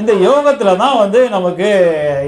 இந்த யோகத்தில் தான் வந்து நமக்கு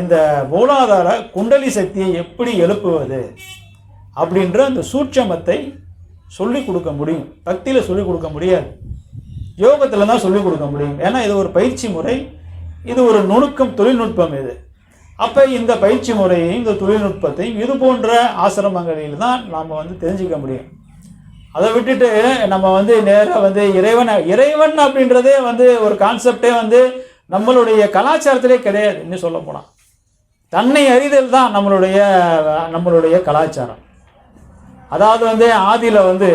இந்த மூலாதார குண்டலி சக்தியை எப்படி எழுப்புவது அப்படின்ற அந்த சூட்சமத்தை சொல்லிக் கொடுக்க முடியும். பக்தியில் சொல்லிக் கொடுக்க முடியாது. யோகத்தில் தான் சொல்லிக் கொடுக்க முடியும். ஏன்னா இது ஒரு பயிற்சி முறை. இது ஒரு நுணுக்கம் தொழில்நுட்பம் இது. அப்போ இந்த பயிற்சி முறையையும் இந்த தொழில்நுட்பத்தையும் இது போன்ற ஆசிரமங்களில் தான் நாம் வந்து தெரிஞ்சுக்க முடியும். அதை விட்டுட்டு நம்ம வந்து நேராக வந்து இறைவன் இறைவன் அப்படின்றதே வந்து ஒரு கான்செப்டே வந்து நம்மளுடைய கலாச்சாரத்திலே கிடையாது இன்னும் சொல்ல போனால் தன்னை அறிதல் தான் நம்மளுடைய நம்மளுடைய கலாச்சாரம். அதாவது வந்து ஆதியில் வந்து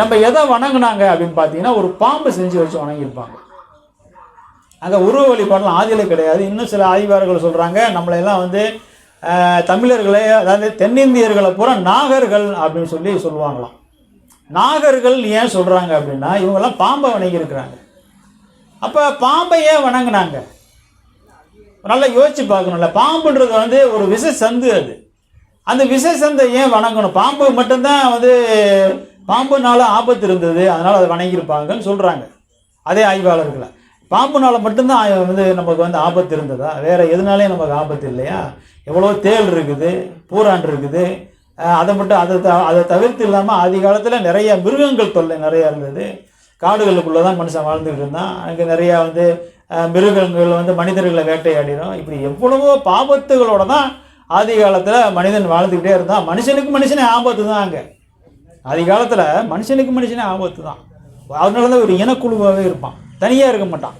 நம்ம எதை வணங்கினாங்க அப்படின்னு பார்த்தீங்கன்னா ஒரு பாம்பு செஞ்சு வச்சு வணங்கியிருப்பாங்க. அங்கே உருவ வழிபாடெலாம் ஆதியில் கிடையாது. இன்னும் சில ஆய்வாளர்கள் சொல்கிறாங்க நம்மளையெல்லாம் வந்து தமிழர்களே அதாவது தென்னிந்தியர்களை பூரா நாகர்கள் அப்படின்னு சொல்லி சொல்லுவாங்களாம். நாகர்கள் ஏன் சொல்கிறாங்க அப்படின்னா இவங்கெல்லாம் பாம்பை வணங்கியிருக்கிறாங்க. அப்போ பாம்பை ஏன் வணங்கினாங்க நல்லா யோசிச்சு பார்க்கணும்ல பாம்புன்றது வந்து ஒரு விச சந்து அது. அந்த விச சந்தை ஏன் வணங்கணும்? பாம்பு மட்டும்தான் வந்து பாம்புனால ஆபத்து இருந்தது அதனால் அதை வணங்கியிருப்பாங்கன்னு சொல்கிறாங்க அதே ஆய்வாளர்களை பாம்புனால மட்டும்தான் வந்து நமக்கு வந்து ஆபத்து இருந்ததா? வேறு எதுனாலையும் நமக்கு ஆபத்து இல்லையா? எவ்வளோ தேள் இருக்குது பூரான் இருக்குது. அதை மட்டும் அதை த அதை தவிர்த்து இல்லாமல் ஆதி காலத்தில் நிறைய மிருகங்கள் தொல்லை நிறையா இருந்தது. காடுகளுக்குள்ளே தான் மனுஷன் வாழ்ந்துக்கிட்டு இருந்தான். அங்கே நிறையா வந்து மிருகங்கள் வந்து மனிதர்களை வேட்டையாடிடும். இப்படி எவ்வளவோ பாபத்துகளோட தான் ஆதி காலத்தில் மனிதன் வாழ்ந்துக்கிட்டே இருந்தான். மனுஷனுக்கு மனுஷனே ஆபத்து தான் அங்கே. ஆதி காலத்தில் மனுஷனுக்கு மனுஷனே ஆபத்து தான். அதனால தான் ஒரு இனக்குழுவாகவே இருப்பான். தனியாக இருக்க மாட்டான்.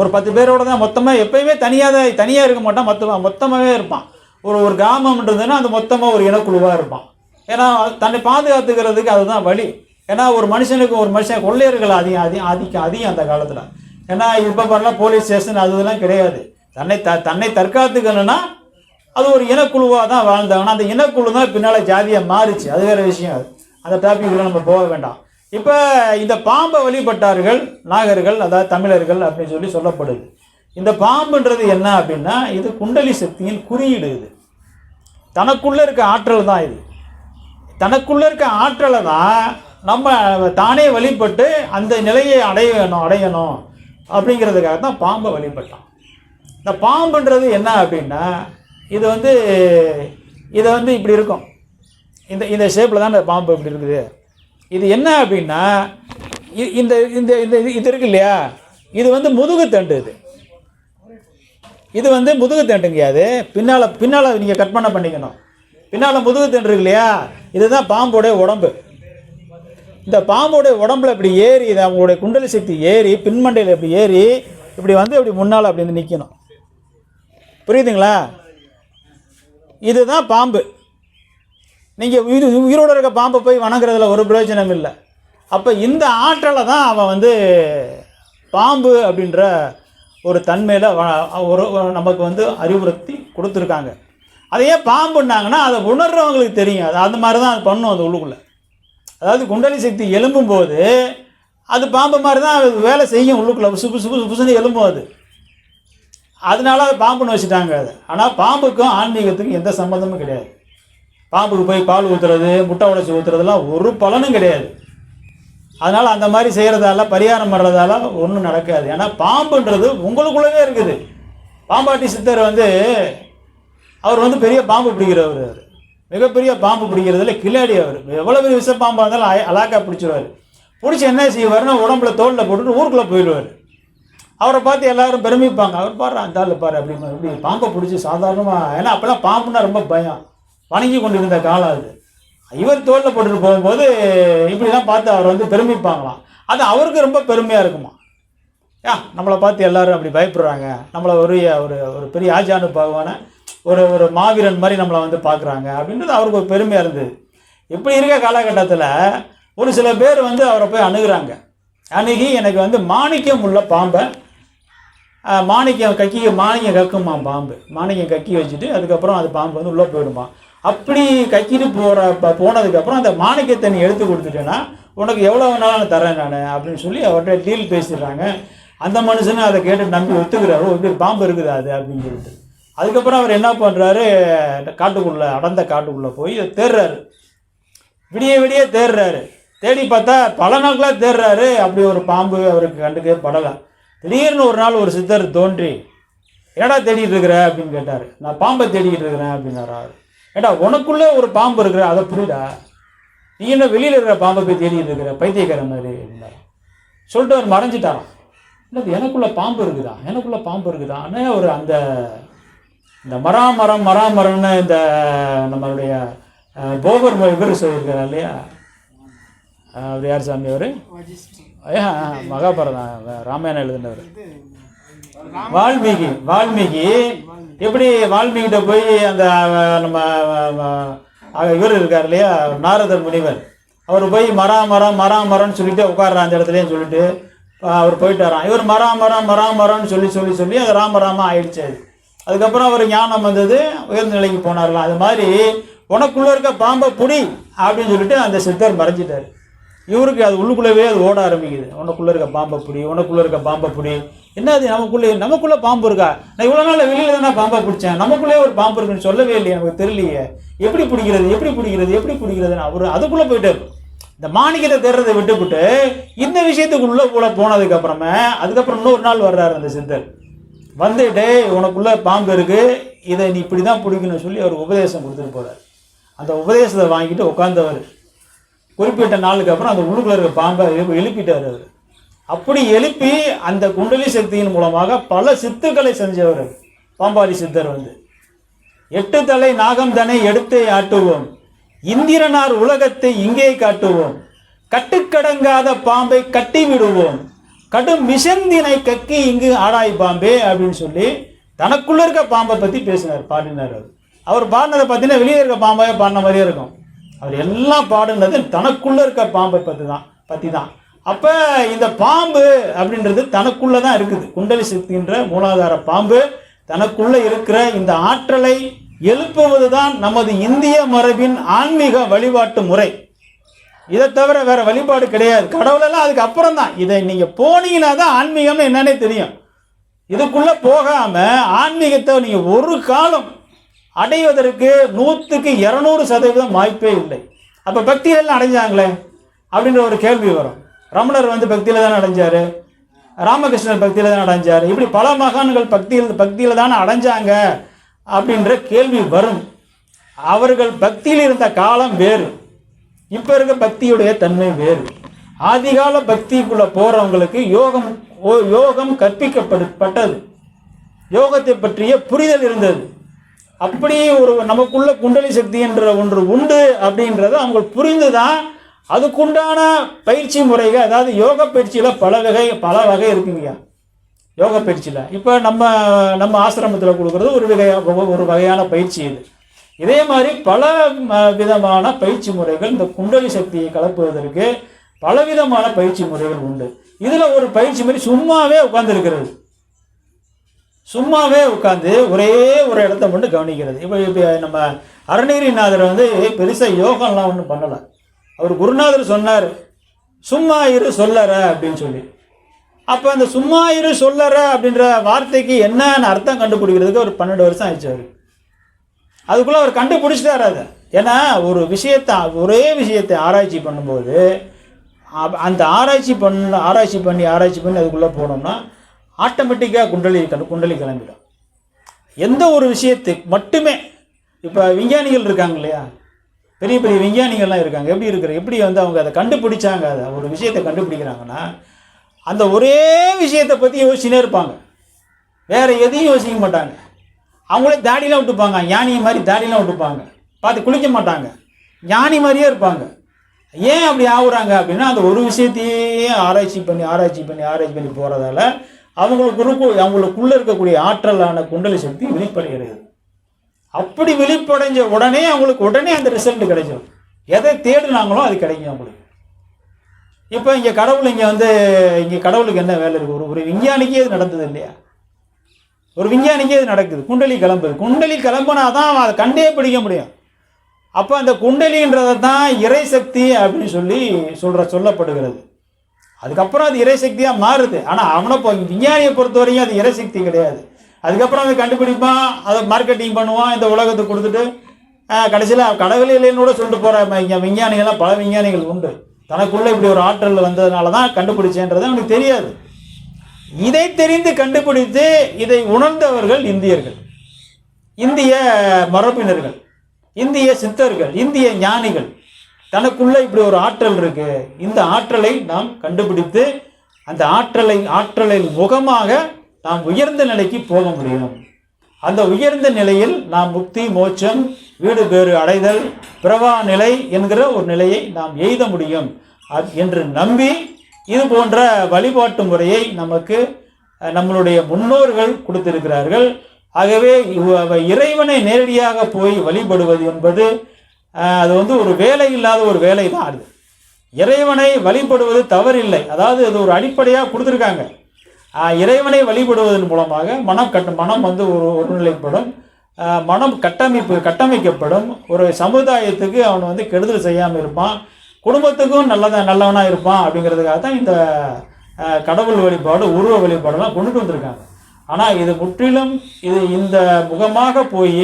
ஒரு பத்து பேரோட தான் மொத்தமாக எப்பயுமே தனியாக தான் தனியாக இருக்க மாட்டான். மொத்தமாக மொத்தமாகவே இருப்பான். ஒரு ஒரு கிராமம்ன்றதுன்னா அது மொத்தமாக ஒரு இனக்குழுவாக இருப்பான். ஏன்னா தன்னை பாதுகாத்துக்கிறதுக்கு அதுதான் வழி. ஏன்னா ஒரு மனுஷனுக்கு ஒரு மனுஷன் கொள்ளையர்கள் அதிகம் அதிகம் ஆதிக்கம் அதிகம் அந்த காலத்தில். ஏன்னா இப்போ பண்ணலாம் போலீஸ் ஸ்டேஷன் அது இதெல்லாம் கிடையாது. தன்னை த தன்னை தற்காத்துக்கணும்னா அது ஒரு இனக்குழுவாக தான் வாழ்ந்தாங்கன்னா அந்த இனக்குழு தான் பின்னால் ஜாதியாக மாறிச்சு. அது வேறு விஷயம் அது. அந்த டாபிக்குள்ள நம்ம போக வேண்டாம். இப்போ இந்த பாம்பை வழிபட்டார்கள் நாகர்கள் அதாவது தமிழர்கள் அப்படின்னு சொல்லி சொல்லப்படுது. இந்த பாம்புன்றது என்ன அப்படின்னா இது குண்டலி சக்தியின் குறியீடு இது. தனக்குள்ளே இருக்க ஆற்றல் தான் இது. தனக்குள்ளே இருக்க ஆற்றலை தான் நம்ம தானே வழிபட்டு அந்த நிலையை அடையணும் அடையணும் அப்படிங்கிறதுக்காக தான் பாம்பை வழிபட்டான் இந்த பாம்புன்றது என்ன அப்படின்னா இது வந்து இதை வந்து இப்படி இருக்கும். இந்த இந்த ஷேப்பில் தான் இந்த பாம்பு இப்படி இருக்குது. இது என்ன அப்படின்னா இ- இந்த இந்த இந்த இது- இது இருக்கு இல்லையா? இது வந்து முதுகுத்தண்டு இது. இது வந்து முதுகுத்தண்டுங்க அது. பின்னால் பின்னால் நீங்கள் கற்பனை பண்ணிக்கணும். பின்னால் முதுகுத்தண்டு இருக்கு இல்லையா? இதுதான் பாம்போடைய உடம்பு. இந்த பாம்போடைய உடம்புல இப்படி ஏறி இது அவங்களுடைய குண்டலி சக்தி ஏறி பின்மண்டையில் இப்படி ஏறி இப்படி வந்து இப்படி முன்னால் அப்படி வந்து நிற்கணும் புரியுதுங்களா? இதுதான் பாம்பு. நீங்கள் உயிர் உயிரோடு இருக்க பாம்பை போய் வணங்குறதுல ஒரு பிரயோஜனம் இல்லை. அப்போ இந்த ஆற்றலை தான் அவன் வந்து பாம்பு அப்படின்ற ஒரு தன்மையில் ஒரு நமக்கு வந்து அறிவுறுத்தி கொடுத்துருக்காங்க. அதை ஏன் பாம்புன்னாங்கன்னா அதை உணர்றவங்களுக்கு தெரியும். அது அந்த மாதிரி தான் அது பண்ணும் அது உள்ளுக்குள்ளே. அதாவது குண்டலி சக்தி எழும்பும்போது அது பாம்பு மாதிரி தான் அது வேலை செய்யும் உள்ளுக்குள்ளே சுப்பு சுப்பு சுப்புசுன்னு எலும்பும் அது அதனால அது பாம்புன்னு வச்சுட்டாங்க அது ஆனால் பாம்புக்கும் ஆன்மீகத்துக்கும் எந்த சம்மந்தமும் கிடையாது பாம்புக்கு போய் பால் ஊற்றுறது முட்டை உடச்சி ஊற்றுறதுலாம் ஒரு பலனும் கிடையாது அதனால் அந்த மாதிரி செய்கிறதால பரிகாரம் பண்ணுறதால ஒன்றும் நடக்காது ஏன்னா பாம்புன்றது உங்களுக்குள்ளவே இருக்குது பாம்பாட்டி சித்தர் வந்து அவர் வந்து பெரிய பாம்பு பிடிக்கிறவர் அவர் மிகப்பெரிய பாம்பு பிடிக்கிறதுல கில்லாடி அவர். எவ்வளோ பெரிய விஷ பாம்பாக இருந்தாலும் அலாக்கா பிடிச்சிருவார். பிடிச்சி என்ன செய்வார்னா உடம்புல தோளில் போட்டுட்டு ஊருக்குள்ளே போயிடுவார். அவரை பார்த்து எல்லாரும் பெருமிப்பாங்க. அவர் பாரு அந்த ஆள் பாரு அப்படி இப்படி பாம்பை பிடிச்சி சாதாரணமாக ஏன்னா அப்போல்லாம் பாம்புனா ரொம்ப பயம். வணங்கி கொண்டிருந்த காலம் அது. இவர் தோளில் போட்டுட்டு போகும்போது இப்படிலாம் பார்த்து அவர் வந்து பெருமிப்பாங்களாம். அது அவருக்கு ரொம்ப பெருமையாக இருக்குமா ஏன் நம்மளை பார்த்து எல்லாரும் அப்படி பயப்படுறாங்க. நம்மளை ஒரு ஒரு ஒரு பெரிய ஆஜானு பகவானை ஒரு ஒரு மாவீரன் மாதிரி நம்மளை வந்து பார்க்குறாங்க அப்படின்றது அவருக்கு ஒரு பெருமையாக இருந்தது. இப்படி இருக்க காலகட்டத்தில் ஒரு சில பேர் வந்து அவரை போய் அணுகிறாங்க. அணுகி எனக்கு வந்து மாணிக்கம் உள்ள பாம்பை மாணிக்கம் கக்கி மாணிக்கம் கக்குமா பாம்பு. மாணிக்கம் கக்கி வச்சுட்டு அதுக்கப்புறம் அது பாம்பு வந்து உள்ளே போயிடுமா. அப்படி கக்கிட்டு போகிற போனதுக்கப்புறம் அந்த மாணிக்கத்தை நீ எடுத்து கொடுத்துட்டேன்னா உனக்கு எவ்வளோ வேணாலும் நான் தரேன் நான் அப்படின்னு சொல்லி அவர்கிட்ட டீல் பேசிடுறாங்க. அந்த மனுஷனும் அதை கேட்டு நம்பி ஒத்துக்கிறாரு. "ஓ, இப்படி பாம்பு இருக்குது அது அப்படின்னு சொல்லிட்டு. அதுக்கப்புறம் அவர் என்ன பண்ணுறாரு காட்டுக்குள்ளே அடர்ந்த காட்டுக்குள்ளே போய் தேடுறாரு. விடிய விடிய தேடுறாரு. தேடி பார்த்தா பல நாட்களாக தேடுறாரு. அப்படி ஒரு பாம்பு அவருக்கு கண்டுக்கவே படலை. திடீர்னு ஒரு நாள் ஒரு சித்தர் தோன்றி ஏடா தேடிட்டு இருக்கிற? அப்படின்னு கேட்டார். நான் பாம்பை தேடிக்கிட்டு இருக்கிறேன் அப்படின்னாரா ஏடா உனக்குள்ளே ஒரு பாம்பு இருக்கிற அதை புரியுடா நீ என்ன வெளியில் இருக்கிற பாம்பை போய் தேடிட்டு இருக்கிற? பைத்தியக்கார மாதிரி அப்படின்னாரு. சொல்லிட்டு அவர் மறைஞ்சிட்டாராம். இல்லை எனக்குள்ளே பாம்பு இருக்குதா? எனக்குள்ளே பாம்பு இருக்குதான்னு ஒரு அந்த இந்த மராமரம் மராமரம்னு இந்த நம்மளுடைய போகர் இவர் சொல்லியிருக்காரு இல்லையா? அவர் யார் சாமி அவர்? ஐயா மகாபாரதம் ராமாயணம் எழுதினவர். வால்மீகி வால்மீகி. எப்படி வால்மீகிட்ட போய் அந்த நம்ம இவர் இருக்கார் இல்லையா? நாரதர் முனிவர். அவர் போய் மரா மரம் மரா மரம்னு சொல்லிட்டு உட்கார்றான் அந்த இடத்துலேயும் சொல்லிட்டு அவர் அவர் போயிட்டாராம் இவர் மரா மரம் மரா மரம்னு சொல்லி சொல்லி சொல்லி அது ராம ராம ஆயிடுச்சு. அது அதுக்கப்புறம் அவர் ஞானம் வந்தது உயர்நிலைக்கு போனார்லாம் அது மாதிரி உனக்குள்ள இருக்க பாம்பை புடி அப்படின்னு சொல்லிட்டு அந்த சித்தர் மறைஞ்சிட்டார். இவருக்கு அது உள்ளுக்குள்ளவே அது ஓட ஆரம்பிக்குது. உனக்குள்ள இருக்க பாம்பை பிடி உனக்குள்ள இருக்க பாம்பை பிடி. என்ன அது நமக்குள்ளே நமக்குள்ளே பாம்பு இருக்கா? நான் இவ்வளோ நாள் வெளியில் தானே பாம்பை பிடிச்சேன். நமக்குள்ளே ஒரு பாம்பு இருக்குன்னு சொல்லவே இல்லையே நமக்கு தெரியலையே. எப்படி பிடிக்கிறது எப்படி பிடிக்கிறது எப்படி பிடிக்கிறதுன்னு அவர் அதுக்குள்ளே போயிட்டார். இந்த மாணிக்கத்தை தேடுறதை விட்டுவிட்டு இந்த விஷயத்துக்குள்ளே போல போனதுக்கப்புறமே அதுக்கப்புறம் இன்னொரு நாள் வர்றாரு அந்த சித்தர். வந்து உனக்குள்ளே உனக்குள்ள பாம்பு இருக்குது இதை நீ இப்படி தான் பிடிக்கணும்னு சொல்லி அவர் உபதேசம் கொடுத்துட்டு போகிறார் அந்த உபதேசத்தை வாங்கிட்டு உட்காந்தவர் குறிப்பிட்ட நாளுக்கு அப்புறம் அந்த உள்ளுக்குள்ள இருக்க பாம்பை எழுப்பிட்டார் அவர். அப்படி எழுப்பி அந்த குண்டலி சக்தியின் மூலமாக பல சித்துக்களை செஞ்சவர் பாம்பாடி சித்தர் வந்து. எட்டு தலை நாகம் தனை எடுத்தே ஆட்டுவோம். இந்திரனார் உலகத்தை இங்கே காட்டுவோம். கட்டுக்கடங்காத பாம்பை கட்டி விடுவோம். கடும் மிஷந்தினை கக்கி இங்கு ஆடாய் பாம்பே அப்படின்னு சொல்லி தனக்குள்ள இருக்க பாம்பை பத்தி பேசினார் பாடினார் அவர். அவர் பாடினதை பார்த்தீங்கன்னா வெளியே இருக்க பாம்பாக பாடின மாதிரியே இருக்கும். அவர் எல்லாம் பாடினது தனக்குள்ள இருக்க பாம்பை பற்றி தான் பற்றி தான் அப்போ இந்த பாம்பு அப்படின்றது தனக்குள்ளே தான் இருக்குது. குண்டலி சக்தின்ற மூலாதார பாம்பு தனக்குள்ள இருக்கிற இந்த ஆற்றலை எழுப்புவது தான் நமது இந்திய மரபின் ஆன்மீக வழிபாட்டு முறை. இதை தவிர வேற வழிபாடு கிடையாது. கடவுளெல்லாம் அதுக்கு அப்புறம் தான் இதை நீங்கள் போனீங்கன்னா தான் ஆன்மீகம்னு என்னன்னே தெரியும். இதுக்குள்ள போகாம ஆன்மீகத்தை நீங்க ஒரு காலம் அடைவதற்கு நூற்றுக்கு இரநூறு சதவீதம் வாய்ப்பே இல்லை. அப்ப பக்தியிலெல்லாம் அடைஞ்சாங்களே? அப்படின்ற ஒரு கேள்வி வரும். ரமணர் வந்து பக்தியில தானே அடைஞ்சாரு? ராமகிருஷ்ணர் பக்தியில தானே அடைஞ்சாரு? இப்படி பல மகான்கள் பக்தியில் பக்தியில தானே அடைஞ்சாங்க? அப்படின்ற கேள்வி வரும். அவர்கள் பக்தியில் இருந்த காலம் வேறு. இப்போ இருக்க பக்தியுடைய தன்மை வேறு. ஆதிகால பக்திக்குள்ள போறவங்களுக்கு யோகம் ஓ- யோகம் கற்பிக்கப்பட்டது யோகத்தை பற்றிய புரிதல் இருந்தது. அப்படி ஒரு நமக்குள்ள குண்டலி சக்தி என்ற ஒன்று உண்டு அப்படின்றத அவங்க புரிந்துதான் அதுக்குண்டான பயிற்சி முறைகள் அதாவது யோக பயிற்சியில் பல வகை பல வகை இருக்குங்க யோக பயிற்சியில். இப்போ நம்ம நம்ம ஆசிரமத்தில் கொடுக்குறது ஒரு வகை ஒரு வகையான பயிற்சி இது. இதே மாதிரி பல ம, விதமான பயிற்சி முறைகள் இந்த குண்டலி சக்தியை கலப்புவதற்கு பலவிதமான பயிற்சி முறைகள் உண்டு. இதில் ஒரு பயிற்சி முறை சும்மாவே உட்கார்ந்துருக்கிறது. சும்மாவே உட்காந்து ஒரே ஒரு இடத்த மட்டும் கவனிக்கிறது. இப்போ இப்போ நம்ம அறநீரிநாதர் வந்து பெருசாக யோகம்லாம் ஒன்றும் பண்ணலை. அவர் குருநாதர் சொன்னார் சும்மா இரு சொல்லற அப்படின்னு சொல்லி. அப்போ அந்த சும்மா இரு சொல்லற அப்படின்ற வார்த்தைக்கு என்னன்னு அர்த்தம் கண்டுபிடிக்கிறதுக்கு ஒரு பன்னெண்டு வருஷம் ஆயிடுச்சு அவருக்கு. அதுக்குள்ளே அவர் கண்டுபிடிச்சிட்டார் அதை. ஏன்னா ஒரு விஷயத்தை ஒரே விஷயத்தை ஆராய்ச்சி பண்ணும்போது அந்த ஆராய்ச்சி பண்ண ஆராய்ச்சி பண்ணி ஆராய்ச்சி பண்ணி அதுக்குள்ளே போனோம்னா ஆட்டோமேட்டிக்காக குண்டலி குண்டலி கிளம்பிடும். எந்த ஒரு விஷயத்துக்கு மட்டுமே இப்போ விஞ்ஞானிகள் இருக்காங்க இல்லையா? பெரிய பெரிய விஞ்ஞானிகள்லாம் இருக்காங்க. எப்படி இருக்கிற எப்படி வந்து அவங்க அதை கண்டுபிடிச்சாங்க அதை ஒரு விஷயத்தை கண்டுபிடிக்கிறாங்கன்னா அந்த ஒரே விஷயத்தை பற்றி யோசிச்சுனே இருப்பாங்க. வேறு எதையும் யோசிக்க மாட்டாங்க. அவங்களே தாடிலாம் விட்டுப்பாங்க. ஞானி மாதிரி தாடிலாம் விட்டுப்பாங்க. பார்த்து குளிக்க மாட்டாங்க. ஞானி மாதிரியே இருப்பாங்க. ஏன் அப்படி ஆகுறாங்க அப்படின்னா அந்த ஒரு விஷயத்தையே ஆராய்ச்சி பண்ணி ஆராய்ச்சி பண்ணி ஆராய்ச்சி பண்ணி போகிறதால அவங்களுக்கு அவங்களுக்குள்ளே இருக்கக்கூடிய ஆற்றலான குண்டலி சக்தி வெளிப்படுகிறது. அப்படி வெளிப்படைஞ்ச உடனே அவங்களுக்கு உடனே அந்த ரிசல்ட் கிடைக்கும். எதை தேடுனாங்களோ அது கிடைக்கும் அவங்களுக்கு. இப்போ இங்கே கடவுள் இங்கே வந்து இங்கே கடவுளுக்கு என்ன வேலை இருக்குது ஒரு ஒரு விஞ்ஞானிக்கே இது நடந்தது இல்லையா? ஒரு விஞ்ஞானிக்கே இது நடக்குது. குண்டலி கிளம்புது. குண்டலி கிளம்புனா தான் அதை கண்டே பிடிக்க முடியும். அப்போ அந்த குண்டலின்றதை தான் இறைசக்தி அப்படின்னு சொல்லி சொல்கிற சொல்லப்படுகிறது. அதுக்கப்புறம் அது இறைசக்தியாக மாறுது. ஆனால் அவனை இப்போ விஞ்ஞானியை பொறுத்த வரைக்கும் அது இறைசக்தி கிடையாது. அதுக்கப்புறம் அவன் கண்டுபிடிப்பான் அதை மார்க்கெட்டிங் பண்ணுவான் இந்த உலகத்துக்கு கொடுத்துட்டு கடைசியில் கடவுளே இல்லைன்னு கூட சொல்லிட்டு போகிற விஞ்ஞானிகள்லாம் பல விஞ்ஞானிகள் உண்டு. தனக்குள்ளே இப்படி ஒரு ஆற்றல் வந்ததுனால தான் கண்டுபிடிச்சேன்றது அவனுக்கு தெரியாது. இதை தெரிந்து கண்டுபிடித்து இதை உணர்ந்தவர்கள் இந்தியர்கள். இந்திய மரபினர்கள் இந்திய சித்தர்கள் இந்திய ஞானிகள். தனக்குள்ள இப்படி ஒரு ஆற்றல் இருக்கு. இந்த ஆற்றலை நாம் கண்டுபிடித்து அந்த ஆற்றலை ஆற்றலின் முகமாக நாம் உயர்ந்த நிலைக்கு போக முடியும். அந்த உயர்ந்த நிலையில் நாம் முக்தி மோட்சம் வீடு பேறு அடைதல் பிரவா நிலை என்கிற ஒரு நிலையை நாம் எய்த முடியும். என்று நம்பி இது போன்ற வழிபாட்டு முறையை நமக்கு நம்மளுடைய முன்னோர்கள் கொடுத்திருக்கிறார்கள். ஆகவே இறைவனை நேரடியாக போய் வழிபடுவது என்பது அது வந்து ஒரு வேலை இல்லாத ஒரு வேலை தான் அது. இறைவனை வழிபடுவது தவறில்லை. அதாவது அது ஒரு அடிப்படையாக கொடுத்துருக்காங்க. இறைவனை வழிபடுவதன் மூலமாக மனம் கட்ட மனம் வந்து ஒரு ஒருநிலைப்படும் மனம் கட்டமைப்பு கட்டமைக்கப்படும். ஒரு சமுதாயத்துக்கு அவன் வந்து கெடுதல் செய்யாமல் இருப்பான். குடும்பத்துக்கும் நல்லதா நல்லவனாக இருப்பான் அப்படிங்கிறதுக்காக தான் இந்த கடவுள் வழிபாடு உருவ வழிபாடெல்லாம் கொண்டுட்டு வந்திருக்காங்க. ஆனால் இது முற்றிலும் இது இந்த முகமாக போய்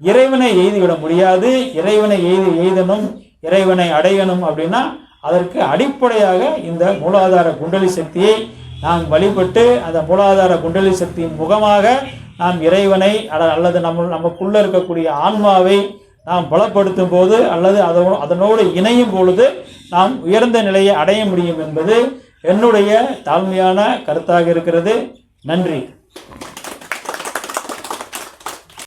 இறைவனை எய்திவிட முடியாது. இறைவனை எய்து எய்தணும் இறைவனை அடையணும் அப்படின்னா அதற்கு அடிப்படையாக இந்த மூலாதார குண்டலி சக்தியை நாம் வழிபட்டு அந்த மூலாதார குண்டலி சக்தியின் முகமாக நாம் இறைவனை அட- அல்லது நம்ம நமக்குள்ளே இருக்கக்கூடிய ஆன்மாவை நாம் பலப்படுத்தும் போது அல்லது அதோ அதனோடு இணையும் பொழுது நாம் உயர்ந்த நிலையை அடைய முடியும் என்பது என்னுடைய தாழ்மையான கருத்தாக இருக்கிறது. நன்றி.